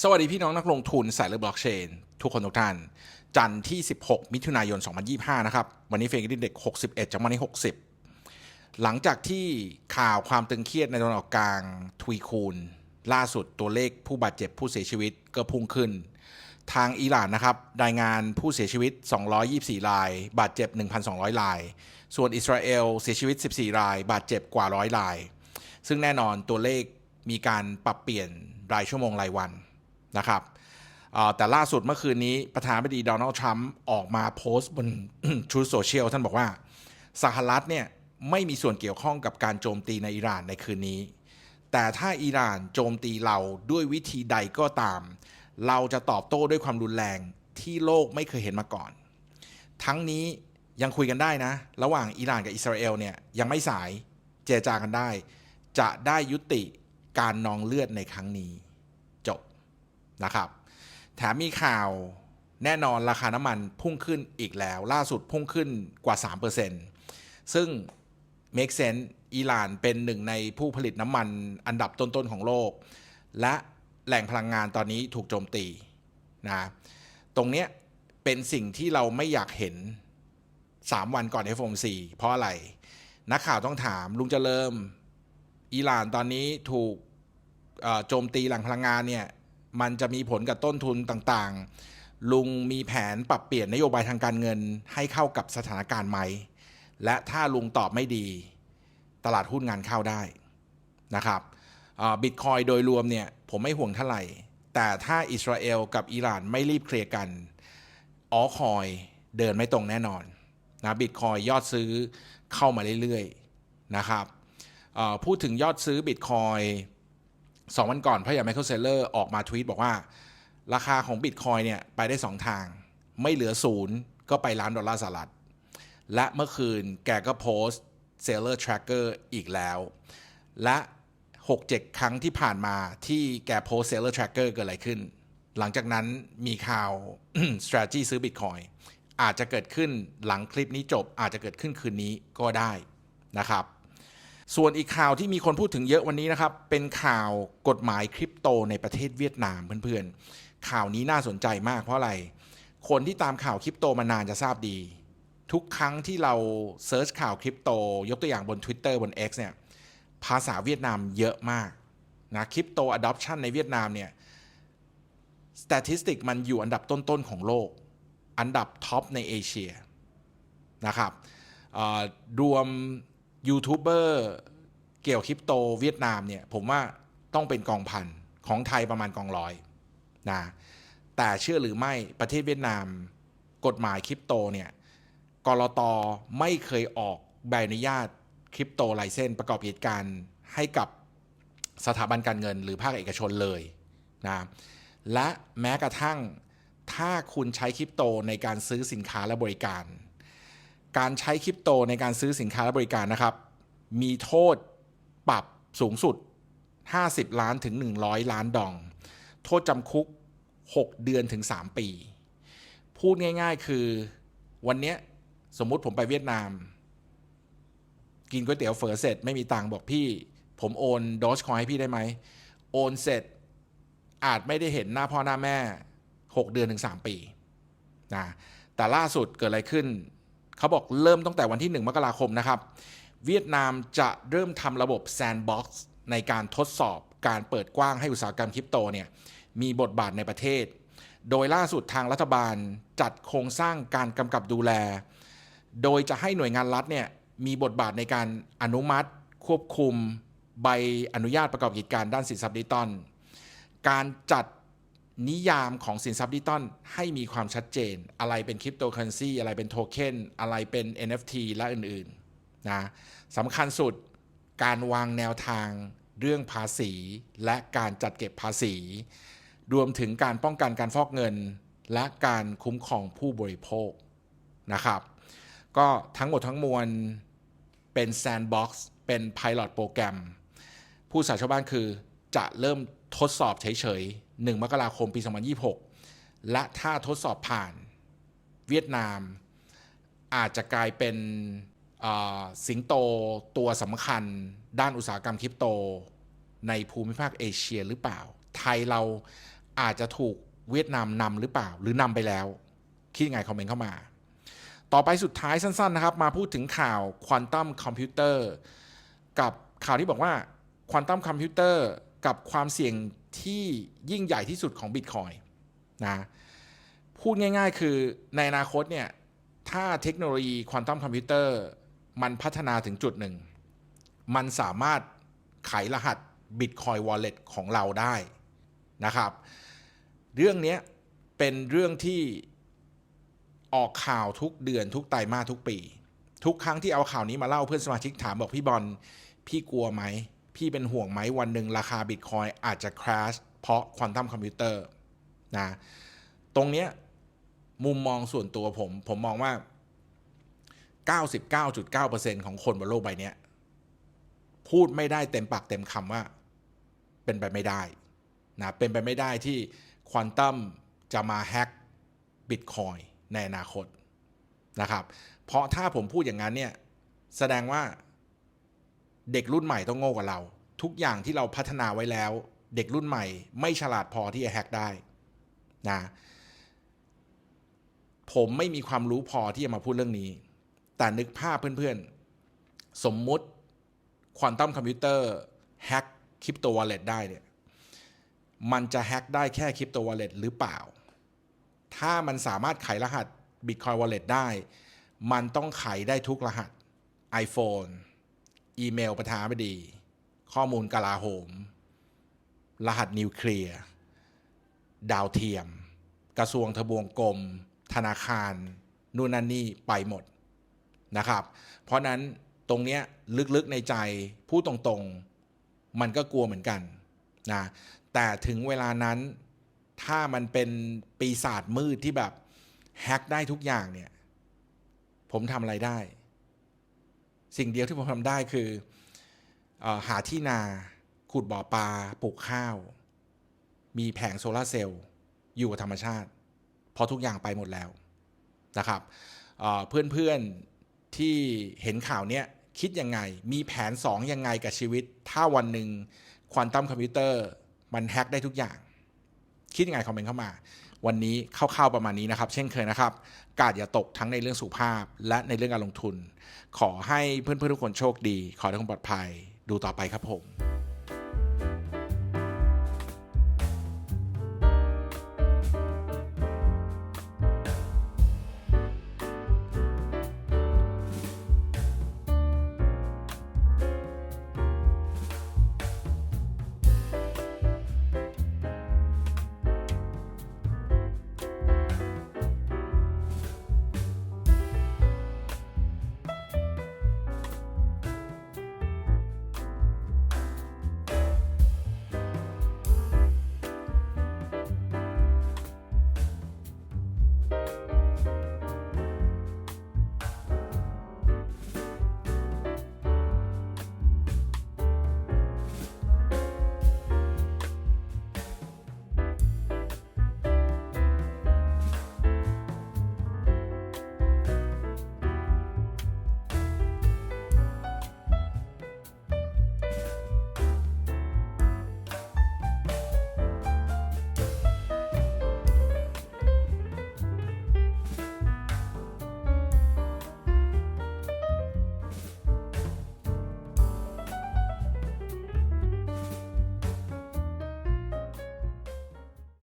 สวัสดีพี่น้องนักลงทุนสายเลือกบล็อกเชน ทุกคนทุกท่าน จันทร์ที่ 16 มิถุนายน 2025 นะครับ วันนี้เฟงกินเด็ก 61จากวันนี้ 60 หลังจากที่ข่าวความตึงเครียดในตะวันออกกลางทวีคูณ ล่าสุดตัวเลขผู้บาดเจ็บผู้เสียชีวิตก็พุ่งขึ้น ทางอิหร่านนะครับ รายงานผู้เสียชีวิต 224 ราย บาดเจ็บ 1,200 ราย ส่วนอิสราเอลเสียชีวิต 14 ราย บาดเจ็บกว่าร้อยราย ซึ่งแน่นอนตัวเลขมีการปรับเปลี่ยนรายชั่วโมงรายวัน นะครับแต่ล่าสุดเมื่อคืนนี้ประธานาธิบดีโดนัลด์ทรัมป์ออกมาโพสต์บน Truth Social ท่านบอกว่าสหรัฐเนี่ยไม่มีส่วนเกี่ยวข้องกับการโจมตีในอิหร่านในคืนนี้ แต่ถ้าอิหร่านโจมตีเราด้วยวิธีใดก็ตาม เราจะตอบโต้ด้วยความรุนแรงที่โลกไม่เคยเห็นมาก่อน ทั้งนี้ยังคุยกันได้นะ ระหว่างอิหร่านกับอิสราเอลเนี่ยยังไม่สายเจรจากันได้ จะได้ยุติการนองเลือดในครั้งนี้ นะครับแถมมีข่าวแน่นอนราคาน้ำมันพุ่งขึ้นอีกแล้ว ล่าสุดพุ่งขึ้นกว่า 3%ซึ่ง make sense อิหร่านเป็นหนึ่งในผู้ผลิตน้ำมันอันดับต้น ๆ ของโลก และแหล่งพลังงานตอนนี้ถูกโจมตีนะตรงเนี้ยเป็นสิ่งที่เราไม่อยากเห็น 3 วันก่อน FOMC เพราะอะไร นักข่าวต้องถามลุงเจริญอิหร่านตอนนี้ถูกโจมตีแหล่งพลังงานเนี่ย มันจะมีผลกับต้นทุนต่างๆ ลุงมีแผนปรับเปลี่ยนนโยบายทางการเงินให้เข้ากับสถานการณ์ไหม และถ้าลุงตอบไม่ดี ตลาดหุ้นงานเข้าได้นะครับบิตคอยโดยรวมเนี่ยผมไม่ห่วงเท่าไหร่ แต่ถ้าอิสราเอลกับอิหร่านไม่รีบเคลียร์กันออคอยเดินไม่ตรงแน่นอนนะบิตคอยยอดซื้อเข้ามาเรื่อยๆนะครับพูดถึงยอดซื้อบิตคอย สองวันก่อนพระยาไมเคิลเซเลอร์ออกมาทวีตบอกว่า ราคาของบิตคอยเนี่ยไปได้2ทาง ไม่เหลือศูนย์ก็ไปล้านดอลลาร์สหรัฐ และเมื่อคืนแกก็โพสต์ Seller Tracker อีกแล้ว และ 6-7 ครั้งที่ผ่านมาที่แกโพสต์ Seller Tracker เกิดอะไรขึ้น หลังจากนั้นมีข่าว strategy ซื้อ Bitcoin อาจจะเกิดขึ้นหลังคลิปนี้จบอาจจะเกิดขึ้นคืนนี้ก็ได้นะครับ ส่วนอีกข่าวที่มีคนพูดถึงเยอะวันนี้นะครับ เป็นข่าวกฎหมายคริปโตในประเทศเวียดนามเพื่อนๆ ข่าวนี้น่าสนใจมากเพราะอะไร คนที่ตามข่าวคริปโตมานานจะทราบดี ทุกครั้งที่เราเซิร์ชข่าวคริปโต ยกตัวอย่างบน Twitter บน X เนี่ย ภาษาเวียดนามเยอะมากนะคริปโต adoption ในเวียดนามเนี่ย statistic มันอยู่อันดับต้นๆของโลก อันดับท็อปในเอเชียนะครับรวม ยูทูบเบอร์เกี่ยวคริปโตเวียดนามเนี่ยผมว่าต้องเป็นกองพันของไทยประมาณกองร้อยนะแต่เชื่อหรือไม่ประเทศเวียดนาม กฎหมายคริปโตเนี่ยกรตไม่เคยออกใบอนุญาตคริปโตไลเซนประกอบกิจการให้กับสถาบันการเงินหรือภาคเอกชนเลยนะและแม้กระทั่งถ้าคุณใช้คริปโตในการซื้อสินค้าและบริการ การใช้คริปโตในการซื้อสินค้าและบริการนะครับ มีโทษปรับสูงสุด 50 ล้านถึง 100 ล้านดอง โทษจำคุก 6 เดือนถึง 3 ปี พูดง่ายๆคือวันนี้สมมุติผมไปเวียดนาม กินก๋วยเตี๋ยวเฝอเสร็จไม่มีตังค์บอกพี่ ผมโอนดอชคอยให้พี่ได้ไหม โอนเสร็จอาจไม่ได้เห็นหน้าพ่อหน้าแม่ 6 เดือนถึง 3 ปีนะแต่ล่าสุดเกิดอะไรขึ้น เขาบอกเริ่มตั้งแต่วันที่ 1 มกราคมนะครับ เวียดนามจะเริ่มทำระบบ Sandbox ในการทดสอบการเปิดกว้างให้อุตสาหกรรมคริปโตเนี่ยมีบทบาทในประเทศ โดยล่าสุดทางรัฐบาลจัดโครงสร้างการกำกับดูแล โดยจะให้หน่วยงานรัฐเนี่ยมีบทบาทในการอนุมัติ ควบคุมใบอนุญาตประกอบกิจการด้านสินทรัพย์ดิจิตอลการจัด นิยามของสินทรัพย์ดิจิตอลให้มีความชัดเจน อะไรเป็นคริปโตเคอเรนซีอะไรเป็นโทเค็นอะไรเป็น NFT และอื่นๆนะสำคัญสุดการวางแนวทางเรื่องภาษีและการจัดเก็บภาษี รวมถึงการป้องกันการฟอกเงิน และการคุ้มครองผู้บริโภคนะครับ ก็ทั้งหมดทั้งมวลเป็น Sandbox เป็น Pilot โปรแกรมผู้สาชาวบ้านคือจะเริ่มทดสอบเฉยๆ 1 มกราคมปี 2026 และถ้าทดสอบผ่านเวียดนาม อาจจะกลายเป็นสิงโตตัวสำคัญด้านอุตสาหกรรมคริปโต ในภูมิภาคเอเชียหรือเปล่า ไทยเราอาจจะถูกเวียดนามนำหรือเปล่า หรือนำไปแล้ว คิดยังไงคอมเมนต์เข้ามา ต่อไปสุดท้ายสั้น ๆ นะครับ มาพูดถึงข่าวควอนตัมคอมพิวเตอร์กับข่าวที่บอกว่าควอนตัมคอมพิวเตอร์กับความเสี่ยง ที่ยิ่งใหญ่ที่สุดของบิตคอยนะพูดง่าย ๆ คือในอนาคตเนี่ยถ้าเทคโนโลยีควอนตัมคอมพิวเตอร์มันพัฒนาถึงจุดหนึ่ง มันสามารถไขรหัส Bitcoin Wallet ของเราได้นะครับ เรื่องนี้เป็นเรื่องที่ออกข่าวทุกเดือนทุกไตรมาสทุกปี ทุกครั้งที่เอาข่าวนี้มาเล่าเพื่อนสมาชิกถามบอกพี่บอลพี่กลัวไหม พี่เป็นห่วงไหมวันหนึ่งราคาบิตคอยอาจจะ crash เพราะควอนตัมคอมพิวเตอร์นะตรงเนี้ยมุมมองส่วนตัวผม ผมมองว่า 99.9%ของคนบนโลกใบนี้พูดไม่ได้เต็มปากเต็มคำว่า เป็นไปไม่ได้นะเป็นไปไม่ได้ที่ควอนตัมจะมาแฮ็กบิตคอยในอนาคตนะครับ เพราะถ้าผมพูดอย่างนั้นเนี่ย แสดงว่า เด็กรุ่นใหม่ต้องโง่กว่าเรา ทุกอย่างที่เราพัฒนาไว้แล้ว เด็กรุ่นใหม่ ไม่ฉลาดพอที่จะแฮกได้นะผมไม่มีความรู้พอที่จะมาพูดเรื่องนี้ แต่นึกภาพเพื่อนๆ สมมุติควอนตัมคอมพิวเตอร์แฮกคริปโตวอลเล็ตได้เนี่ย มันจะแฮกได้แค่คริปโตวอลเล็ตหรือเปล่า ถ้ามันสามารถไขรหัส Bitcoin Wallet ได้ มันต้องไขได้ทุกรหัส iPhone อีเมลประธานาธิบดี ข้อมูลกลาโหม รหัสนิวเคลียร์ ดาวเทียม กระทรวงทบวงกรม ธนาคาร นู่นนั่นนี่ไปหมดนะครับ เพราะนั้นตรงเนี้ยลึกๆในใจพูดตรงๆ มันก็กลัวเหมือนกันนะแต่ถึงเวลานั้นถ้ามันเป็นปีศาจมืดที่แบบแฮ็กได้ทุกอย่างเนี่ย ผมทำอะไรได้ สิ่งเดียวที่ผมทำได้คืออหาที่นาขุดบ่อปลาปลูกข้าว มีแผงโซลาร์เซลล์อยู่กับธรรมชาติ เพราะทุกอย่างไปหมดแล้วนะครับเเพื่อนๆที่เห็นข่าวเนี้ยคิดยังไง มีแผน 2 ยังไงกับชีวิต ถ้าวันหนึ่งควอนตัมคอมพิวเตอร์มันแฮ็กได้ทุกอย่าง คิดยังไงคอมเมนต์เข้ามา วันนี้คร่าวๆประมาณนี้นะครับ เช่นเคยนะครับ กาดอย่าตกทั้งในเรื่องสุขภาพ และในเรื่องการลงทุน ขอให้เพื่อนๆทุกคนโชคดี ขอให้ทุกคนปลอดภัย ดูต่อไปครับผม